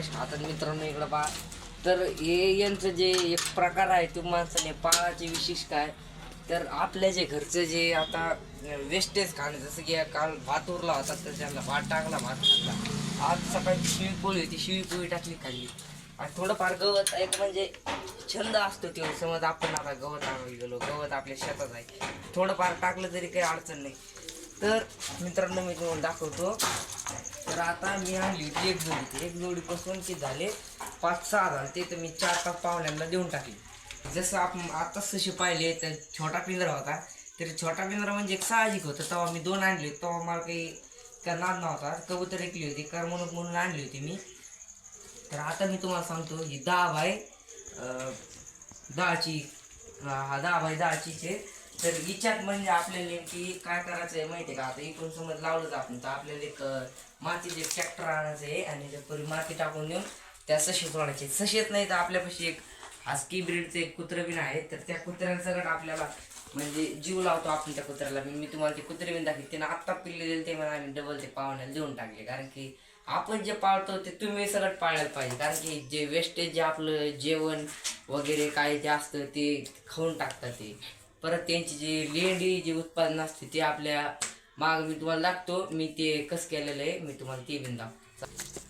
कशा हातात मित्रांनो इकडं पहा. तर हे यांचं जे एक प्रकार आहे तो माणसाने पाळाचे विशेष काय? तर आपल्या जे घरचं जे आता वेस्टेज खाणं जसं की काल भात उरला होता तर त्यांना भात टाकला भात टाकला आज सकाळी शिवी पोळी होती शिवी पोळी टाकली खाल्ली. आणि थोडंफार गवत एक म्हणजे छंद असतो तो. समज आपण आता गवत आणायला गेलो गवत आपल्या शेतात आहे. थोडंफार टाकलं तरी काही अडचण नाही. तर मित्रांनो मी तुम्हाला दाखवतो. तर आता मी आणली होती एक जोडी. ती एक जोडीपासून की झाले पाच सहा झाले. ते तर मी चार पाच पाहुण्यांना देऊन टाकले. जसं आपण आताच तसे पाहिले तर छोटा पिंजरा होता. तरी छोटा पिंजरा म्हणजे एक साहजिक होतं. तेव्हा मी दोन आणले तेव्हा मला काही का नाद नव्हता. कबूतर ऐकली होती. करमणूक म्हणून आणली होती मी. तर आता मी तुम्हाला सांगतो ही दहा बाय दहाची हा हा दहा बाय दहाचीचे तर हिच्यात म्हणजे आपल्याला नेमकी काय करायचं आहे माहिती आहे का? आता इकडून समज लावलंच आपण तर आपल्याला एक मातीचे ट्रॅक्टर आणायचं आहे आणि त्यापरी माती टाकून देऊन त्या सशेत वाढायचे सशेत नाही तर आपल्यापाशी एक हास्की ब्रीडचं एक कुत्रं बिन आहे तर त्या कुत्र्याला सगळं आपल्याला म्हणजे जीव लावतो आपण त्या कुत्र्याला मी मी तुम्हाला ते कुत्रे बिन दाखवते. त्यांना आत्ता पिल्ले दिले ते मला आम्ही डबल ते पाहुण्याला देऊन टाकले. कारण की आपण जे पाळतो ते तुम्ही सगळं पाळायला पाहिजे. कारण की जे वेस्टेज जे आपलं जेवण वगैरे काय जे असतं ते खाऊन टाकतात ते. परत त्यांची जी लेंडी जे उत्पादन असते ते आपल्या माग मी तुम्हाला लागतो मी ते कसं केलेलं आहे मी तुम्हाला ते बिन दाखवतो.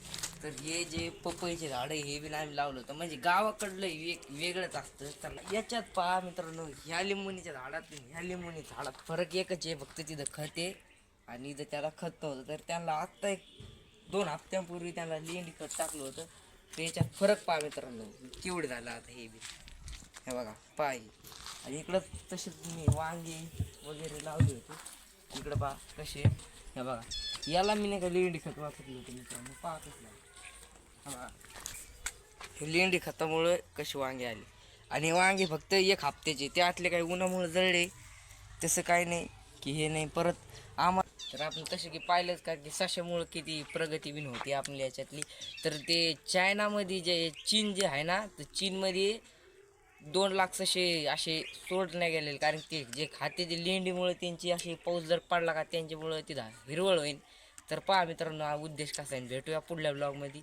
तर हे जे पपईचे झाड हे बी आम्ही लावलं होतं. म्हणजे गावाकडलं वेग वेगळंच असतं. तर याच्यात पहा मित्रांनो ह्या लिंबुनीच्या झाडात ह्या लिंबुनी झाडात फरक एकच आहे. फक्त तिथं खत आहे आणि जर त्याला खत नव्हतं. तर त्यांना आत्ता एक दोन हप्त्यांपूर्वी त्यांना लेंडी खत टाकलं होतं. तर याच्यात फरक पहा मित्रांनो केवढं झालं आता हे बी. हे बघा पाय इकडं तसेच मी वांगे वगैरे लावले होते. इकडं पहा कसे हे बघा. याला मी नाही का लेंडी खत वापरलं होतं मित्रांनो. पाहतच नाही. हे हे लेंडी खतामुळं कसे वांगे आले. आणि वांगे फक्त एक हप्त्याचे त्यातले काही उन्हामुळे जळले. तसं काही नाही की हे नाही. परत आम्हाला तर आपण तसे की पाहिलंच का की सशामुळं किती प्रगती बिन होती आपल्या याच्यातली. तर ते चायनामध्ये जे चीन जे आहे ना तर चीनमध्ये दोन लाख सशे असे सोडले गेलेले कारण ते जे खाते जे लेंडीमुळे त्यांची अशी पाऊस जर पडला का त्यांच्यामुळं तिथं हिरवळ होईल. तर पहा मित्रांनो हा उद्देश कसा आहे. भेटूया पुढल्या ब्लॉगमध्ये